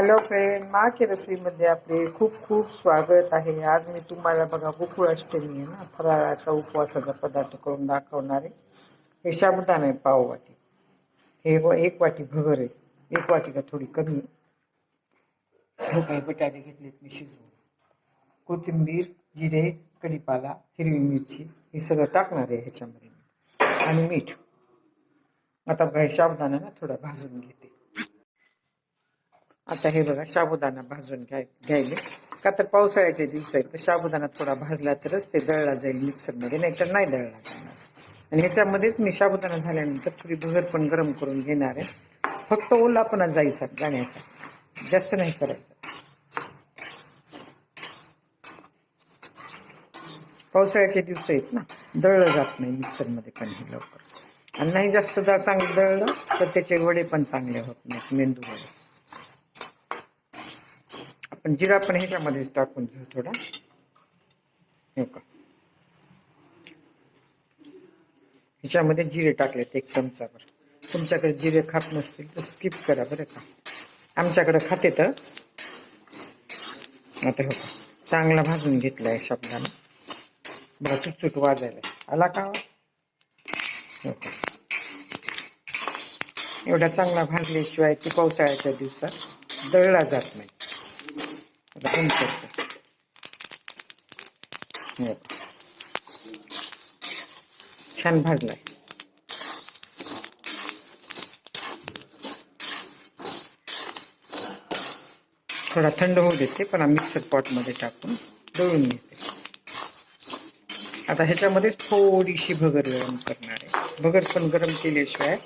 Hello friend मा के रसोईमध्ये आपले खूप खूप स्वागत आहे. आज मी तुम्हाला बघा गोकुळ अष्टमी आहे ना. फराळाचा उपवासाचा पदार्थ करून दाखवणार आहे. हे साबुदाणा आहे पाव वाटी. हे एक वाटी भगर आहे. एक वाटी का थोडी कमी आहे. हे काही बटाटे घेतलेत मी शिजवून. कोथिंबीर जिरे कढीपाला हिरवी मिरची हे सगळं टाकणार आहे ह्याच्यामध्ये आणि मीठ. आता बघा हे साबुदाणा ना थोडा भाजून घेते. आता हे बघा साबुदाणा भाजून घ्याय घ्यायले. का तर पावसाळ्याचे दिवस आहेत तर साबुदाणा थोडा भाजला तरच ते दळला जाईल मिक्सरमध्ये नाहीतर नाही दळला जाणार. आणि ह्याच्यामध्येच मी साबुदाणा झाल्यानंतर थोडी भगर पण गरम करून घेणार आहे. फक्त ओलापणा जायचा जाण्याचा. जास्त नाही करायचं. पावसाळ्याचे दिवस आहेत ना दळलं जात नाही मिक्सरमध्ये पण हे लवकर. आणि नाही जास्त जा चांगलं दळलं तर त्याचे वडे पण चांगले होत नाहीत मेंदू वडे आपण जिरा पण ह्याच्यामध्येच टाकून घेऊ थोडा. हो का ह्याच्यामध्ये जिरे टाकलेत एक चमचाभर. तुमच्याकडे जिरे खात नसतील तर स्किप करा बरं का. आमच्याकडे खाते तर. आता हो का चांगला भाजून घेतलाय शब्दानं. बघा चुटचुट वाजायला आला का हो का एवढा चांगला भाजल्याशिवाय ती पावसाळ्याच्या दिवसात दळला जात नाही. आता करतो छान भाजलाय. थोडा थंड होऊ देते पण मिक्सर पॉटमध्ये टाकून दळून घेते. आता ह्याच्यामध्येच थोडीशी भगर गरम करणार आहे. भगर पण गरम केल्याशिवाय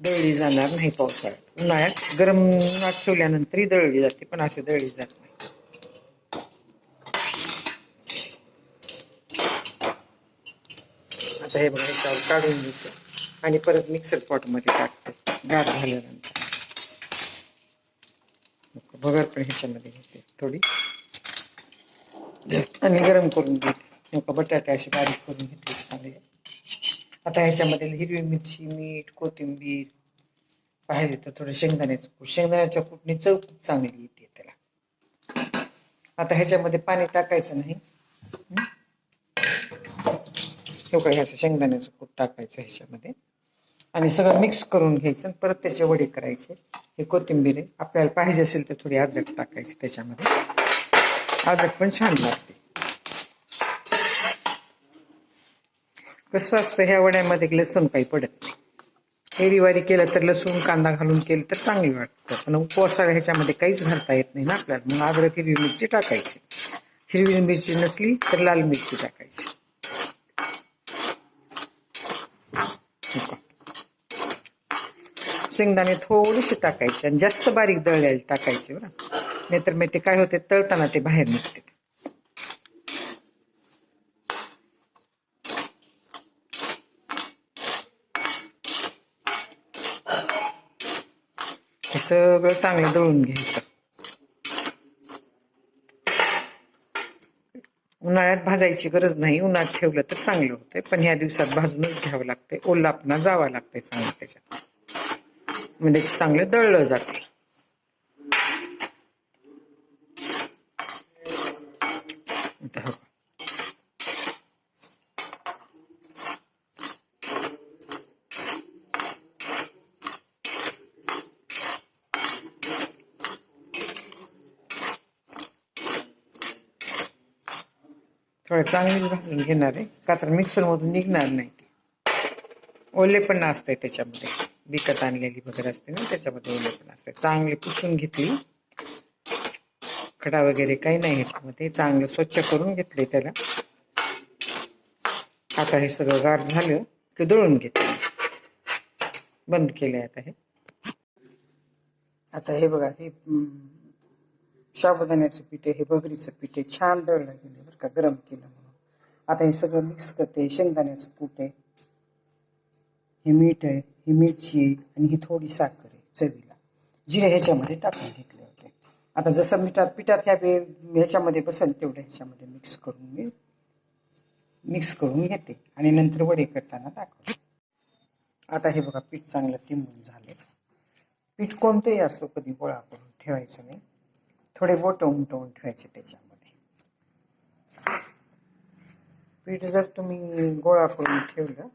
दळली जाणार नाही पावसाळ्यात. उन्हाळ्यात गरम उन्हात ठेवल्यानंतरही दळली जाते पण असे दळली जात नाही. आता हे बघा याच्यावर काढून घेतो. आणि परत मिक्सर पॉटमध्ये टाकते गार झाल्यानंतर. भगर पण ह्याच्यामध्ये घेते थोडी. आणि गरम करून घेते. नका बटाटे असे बारीक करून घेते चांगले. आता ह्याच्यामध्ये हिरवी मिरची मीठ कोथिंबीर. पाहिजे तर थोडं शेंगदाण्याचं कूट. शेंगदाण्याच्या कुटने चव खूप चांगली येते त्याला. आता ह्याच्यामध्ये पाणी टाकायचं नाही. हे बघा ह्याचं शेंगदाण्याचं कूट टाकायचं ह्याच्यामध्ये. आणि सगळं मिक्स करून घ्यायचं परत त्याचे वडे करायचे. हे कोथिंबीर आहे. आपल्याला पाहिजे असेल तर थोडी अद्रक टाकायची त्याच्यामध्ये. अद्रक पण छान लागते. कसं असतं ह्या वड्यामध्ये लसूण काही पडत नाही. हेरीवारी केलं तर लसूण कांदा घालून केलं तर चांगली वाटतं. पण उपवासाला ह्याच्यामध्ये काहीच घालता येत नाही ना आपल्याला. मग अद्रक हिरवी मिरची टाकायची. हिरवी मिरची नसली तर लाल मिरची टाकायची हो का? शेंगदाणे थोडीशी टाकायचे आणि जास्त बारीक दळलेले टाकायचे बरं. नाहीतर मग ते काय होते तळताना ते बाहेर निघते. हे सगळं चांगलं दळून घ्यायचं. उन्हाळ्यात भाजायची गरज नाही उन्हात ठेवलं तर चांगलं होतंय. पण ह्या दिवसात भाजूनच घ्यावं लागतंय. ओलापणा जावा लागतंय चांगलं त्याच्यात. म्हणजे चांगलं दळलं जाते. हो. थोडं चांगलीच भाजून घेणार आहे. का तर मिक्सरमधून निघणार नाही ते. ओले पण असते त्याच्यामध्ये. विकत आणलेली वगैरे असते ना त्याच्यामध्ये ओले पण असते चांगले पुसून घेतली. खडा वगैरे काही नाही ह्याच्यामध्ये चांगलं स्वच्छ करून घेतले त्याला. आता हे सगळं गार झालं की दळून घेतलं. बंद केले आता हे. आता हे बघा हे शाबुदाण्याचं साबुदाण्याचं पीठ हे बगरीचं पीठ आहे. छान दळलं गेलं बरं का गरम केलं म्हणून. आता हे सगळं मिक्स करते शेंगदाण्याचं कूट आहे. हे मीठ आहे. ही मिरची आणि ही थोडी साखर आहे चवीला. जिरे ह्याच्यामध्ये टाकून घेतले होते. आता जसं मिठात पिठात ह्या बे ह्याच्यामध्ये बसेल तेवढं ह्याच्यामध्ये मिक्स करून मी मिक्स करून घेते. आणि नंतर वडे करताना दाखवते. आता हे बघा पीठ चांगलं तिंबून झालं पीठ कोणतंही असो कधी गोळा करून ठेवायचं नाही. थोडे बोट उमटवून ठेवायचे त्याच्यामध्ये. पीठ जर तुम्ही गोळा करून ठेवलं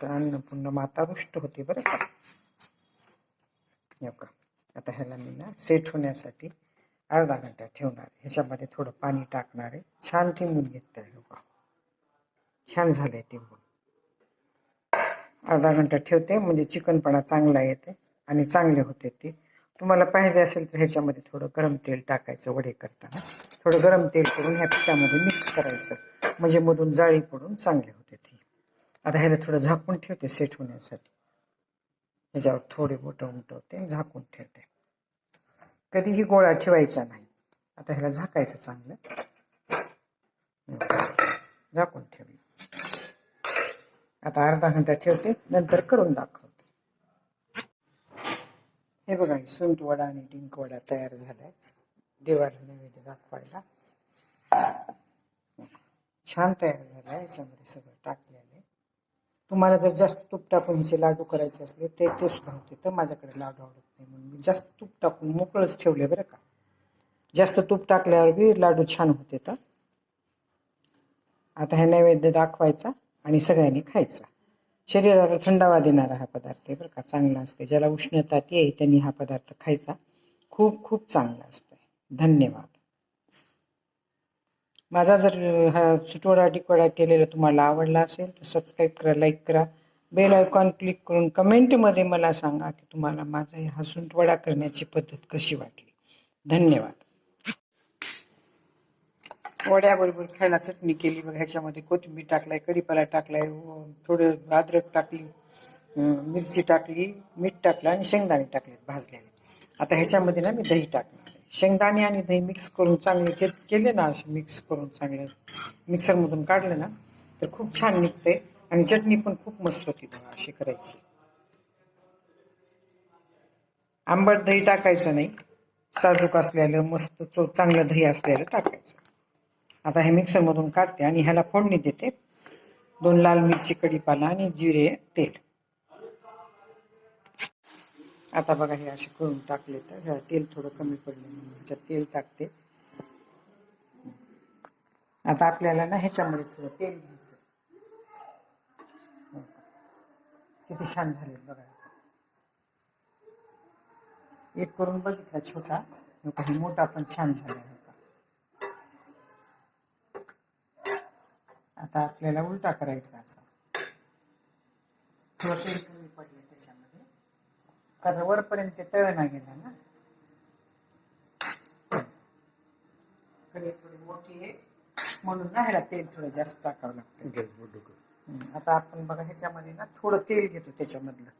तर अन्नपूर्ण माता रुष्ट होते बरं का? हो का? आता ह्याला मी ना सेट होण्यासाठी अर्धा घंटा ठेवणार ह्याच्यामध्ये थोडं पाणी टाकणार आहे. छान तिंबून घेत आहे हो छान झालंय तिंबून. अर्धा घंटा ठेवते म्हणजे चिकनपणा चांगला येते आणि चांगले होते ते. तुम्हाला पाहिजे असेल तर ह्याच्यामध्ये थोडं गरम तेल टाकायचं वडे करताना. थोडं गरम तेल करून ह्या पिठामध्ये मिक्स करायचं. म्हणजे मधून जाळी पडून चांगले होते ते. आता ह्याला थोडं झाकून ठेवते सेट होण्यासाठी. ह्याच्यावर थोडे बोटं उमटवते झाकून ठेवते. कधीही गोळा ठेवायचा नाही. आता ह्याला झाकायचं चांगलं. झाकून ठेवलं. आता अर्धा घंटा ठेवते नंतर करून दाखवते. हे बघा सुंट वडा आणि डिंक वडा तयार झालाय. देवाला नैवेद्य दाखवायला. छान तयार झालाय. याच्यामध्ये सगळं टाकलेलं तुम्हाला जर जास्त तूप टाकून हिचे लाडू करायचे असले ते ते सुद्धा होते. तर माझ्याकडे लाडू आवडत नाही म्हणून मी जास्त तूप टाकून मोकळंच ठेवले बरं का. जास्त तूप टाकल्यावर बी लाडू छान होते तर. आता हे नैवेद्य दाखवायचा आणि सगळ्यांनी खायचा. शरीराला थंडावा देणारा हा पदार्थ आहे बरं का. चांगला असते. ज्याला उष्णता येईल त्यांनी हा पदार्थ खायचा. खूप खूप चांगला असतो धन्यवाद. माझा जर हा सुटवडा टिकवडा केलेला तुम्हाला आवडला असेल तर सबस्क्राईब करा लाईक करा. बेल आयकॉन क्लिक करून कमेंटमध्ये मला सांगा की तुम्हाला माझा हा सुटवडा करण्याची पद्धत कशी वाटली. धन्यवाद. वड्याबरोबर खायला चटणी केली बघ ह्याच्यामध्ये कोथिंबीर टाकलाय कढीपाला टाकलाय थोडं अद्रक टाकली मिरची टाकली मीठ टाकलं आणि शेंगदाणे टाकलेत भाजलेले. आता ह्याच्यामध्ये ना मी दही टाकणार. शेंगदाणे आणि दही मिक्स करून चांगले के केले ना असे मिक्स करून चांगले मिक्सरमधून काढले ना तर खूप छान निघते आणि चटणी पण खूप मस्त होती बघा अशी करायची. आंबट दही टाकायचं नाही. साजूक असलेलं मस्त चो चांगलं दही असलेलं टाकायचं. आता हे मिक्सरमधून काढते आणि ह्याला फोडणी देते. दोन लाल मिरची कढीपाला आणि जिरे तेल. आता बघा हे असे करून टाकले तर तेल थोडं कमी पडलं म्हणून ह्याच्यात तेल टाकते. आता आपल्याला ना ह्याच्यामध्ये थोडं तेल घ्यायचं. किती छान झाले बघा. एक करून बघितला छोटा काही मोठा पण छान झाला होता. आता आपल्याला उलटा करायचा असा. थोडं तेल कमी पडलं. कारण वरपर्यंत ते तळणा गेला ना. थोडी मोठी आहे. म्हणून ना ह्याला तेल थोडं जास्त टाकावं लागतं. आता आपण बघा ह्याच्यामध्ये ना थोडं तेल घेतो त्याच्यामधलं.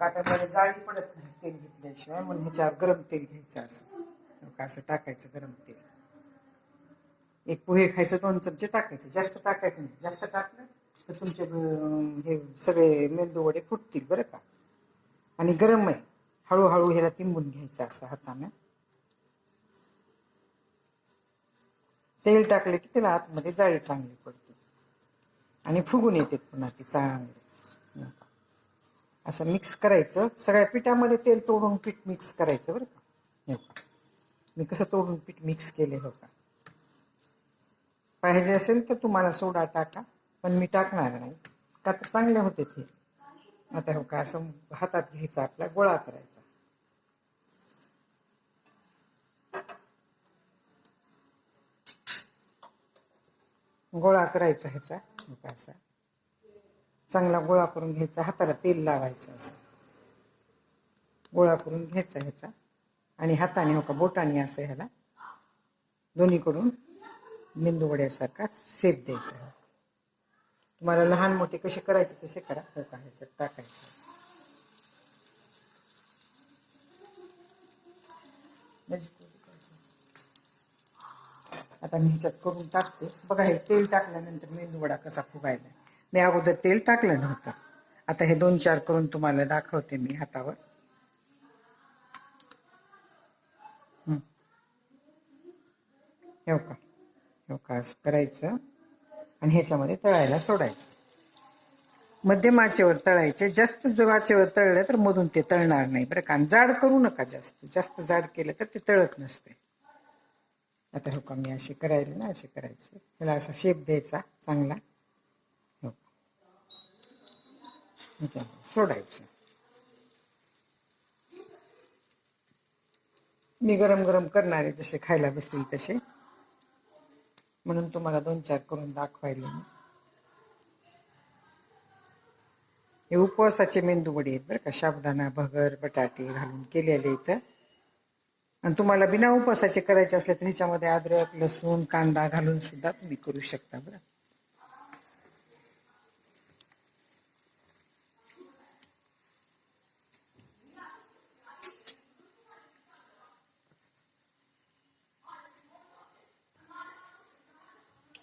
का त्यामध्ये जाळी पडत नाही तेल घेतल्याशिवाय म्हणून ह्याच्यावर गरम तेल घ्यायचं असं. का असं टाकायचं गरम तेल. एक पोहे खायचं दोन चमचे टाकायचे. जास्त टाकायचं नाही. जास्त टाकलं तर तुमचे हे सगळे मेंदू वडे फुटतील बरं का. आणि गरम आहे. हळूहळू ह्याला तिंबून घ्यायचं असं हाताने. तेल टाकले की त्याला आतमध्ये जाळी चांगली पडते. आणि फुगून येते पुन्हा ती चांगली. असं मिक्स करायचं. सगळ्या पिठामध्ये तेल तोडून पीठ मिक्स करायचं बरं का. हो का मी कसं तोडून पीठ मिक्स केले हो का पाहिजे असेल तर तुम्हाला सोडा टाका. पण मी टाकणार नाही. का तर चांगले होते ते. आता हो का असं हातात घ्यायचा आपला गोळा करायचा. गोळा करायचा ह्याचा हो का असा. चांगला गोळा करून घ्यायचा हाताला तेल लावायचं असं. गोळा करून घ्यायचा ह्याचा. आणि हाताने हो का बोटाने असं ह्याला दोन्हीकडून मेंदू वड्यासारखा सेप द्यायचा. तुम्हाला लहान मोठे कसे करायचे तसे करा. हो का टाकायचं. म्हणजे आता मी ह्याच्यात करून टाकते. बघा हे तेल टाकल्यानंतर मेंदू वडा कसा फुगायला. मी अगोदर तेल टाकलं नव्हतं. आता हे दोन चार करून तुम्हाला दाखवते मी हातावर. येऊ का हो का असं करायचं. आणि ह्याच्यामध्ये तळायला सोडायचं. मध्यम आचेवर तळायचे जास्त जो आचेवर तळलं तर मधून ते तळणार नाही बरं का. आणि जाड करू नका जास्त. जास्त जाड केलं तर ते तळत नसते. आता हो का मी असे करायला ना असे करायचे. त्याला असा शेप द्यायचा चांगला. हो सोडायचं. मी गरम गरम करणारे जसे खायला बसतील तसे. म्हणून तुम्हाला दोन चार करून दाखवायला हे उपवासाचे मेंदू वडी आहेत बरं का. शाबदाना भगर बटाटे घालून केलेले इथं आणि तुम्हाला बिना उपवासाचे करायचे असले तर ह्याच्यामध्ये अद्रक लसूण कांदा घालून सुद्धा तुम्ही करू शकता बरं.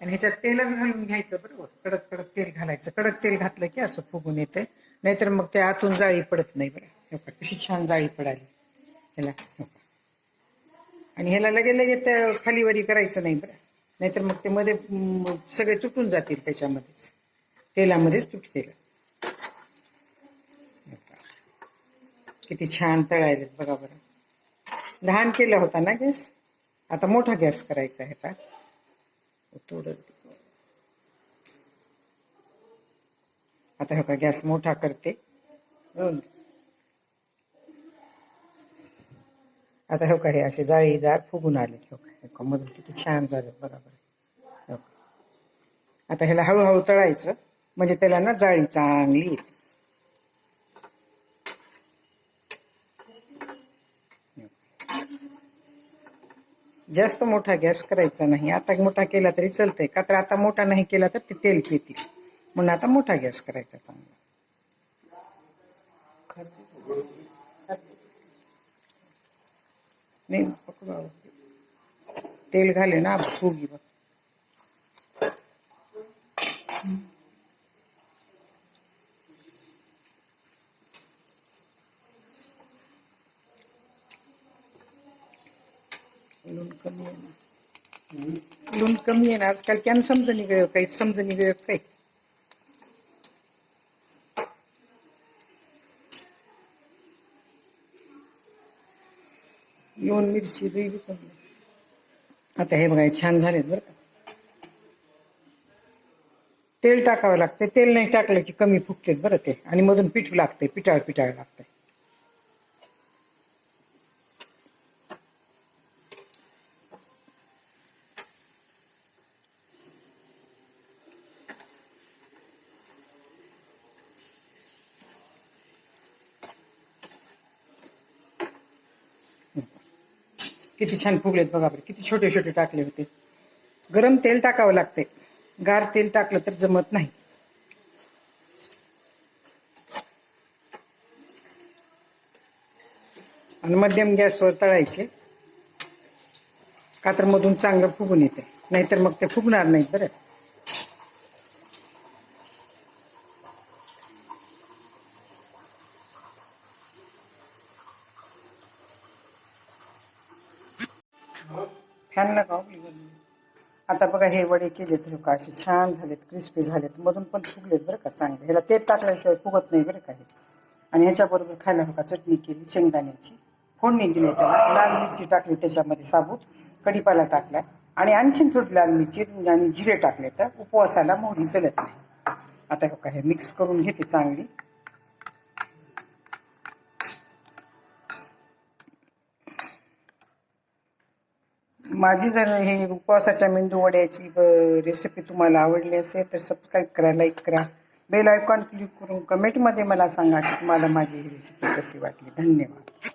आणि ह्याच्यात तेलच घालून घ्यायचं बरोबर? कडक कडक तेल घालायचं. कडक तेल घातलं की असं फुगून येते. नाहीतर मग ते आतून जाळी पडत नाही बरं. कशी छान जाळी पडाली. ह्याला आणि ह्याला लगे लगे ते खालीवरी करायचं नाही बरं. नाहीतर मग ते मध्ये सगळे तुटून जातील त्याच्यामध्येच. तेलामध्येच तुटतील. किती छान तळायले बघा बरं. लहान केला होता ना गॅस? आता मोठा गॅस करायचा ह्याचा. थोडं आता हो का गॅस मोठा करते. आता हो का हे असे जाळीदार फुगून आले हो का मधून किती छान झाले बरोबर. हो आता ह्याला हळूहळू तळायचं. म्हणजे त्याला ना जाळी चांगली येते. जास्त मोठा गॅस करायचा नाही. आता मोठा केला तरी चालतंय. का तर आता मोठा नाही केला तर ते तेल पितील. म्हणून आता मोठा गॅस करायचा चांगला. नाही तेल घाले ना फुगी बघ कमी आहे ना आजकाल कॅन समजणी गयो काही समजणी गयो काही लूण मिरची दही बी कमी आहे. आता हे बघा हे छान झालेत बरं का तेल टाकावं लागते तेल नाही टाकलं की कमी फुगतेत बरं ते आणि मधून पीठ लागते पिटाळ पिटाळ लागते किती छान फुगलेत बघा बरं किती छोटे छोटे टाकले होते. गरम तेल टाकावं लागते गार तेल टाकलं तर जमत नाही. आणि मध्यम गॅसवर तळायचे. का तर मधून चांगलं फुगून येते नाहीतर मग ते फुगणार नाही बरं. आता बघा हे वडे केले तर का असे छान झालेत क्रिस्पी झालेत मधून पण फुगलेत बरं का चांगले. ह्याला तेल टाकल्याशिवाय फुगत नाही बरं का हे. आणि ह्याच्याबरोबर खायला हो चटणी केली शेंगदाण्याची. फोडणी दिली त्याला. लाल मिरची टाकली त्याच्यामध्ये साबूत कढीपाला टाकला. आणि आणखीन थोडी लाल मिरची आणि जिरे टाकले तर उपवासाला मोहरी चलत नाही. आता हो का हे मिक्स करून घेते चांगली. माझी जर हे उपवासाच्या मेंदू वड्याची रेसिपी तुम्हाला आवडली असेल तर सबस्क्राईब करा लाईक करा. बेल आयकॉन क्लिक करून कमेंटमध्ये मला सांगा की तुम्हाला माझी ही रेसिपी कशी वाटली. धन्यवाद.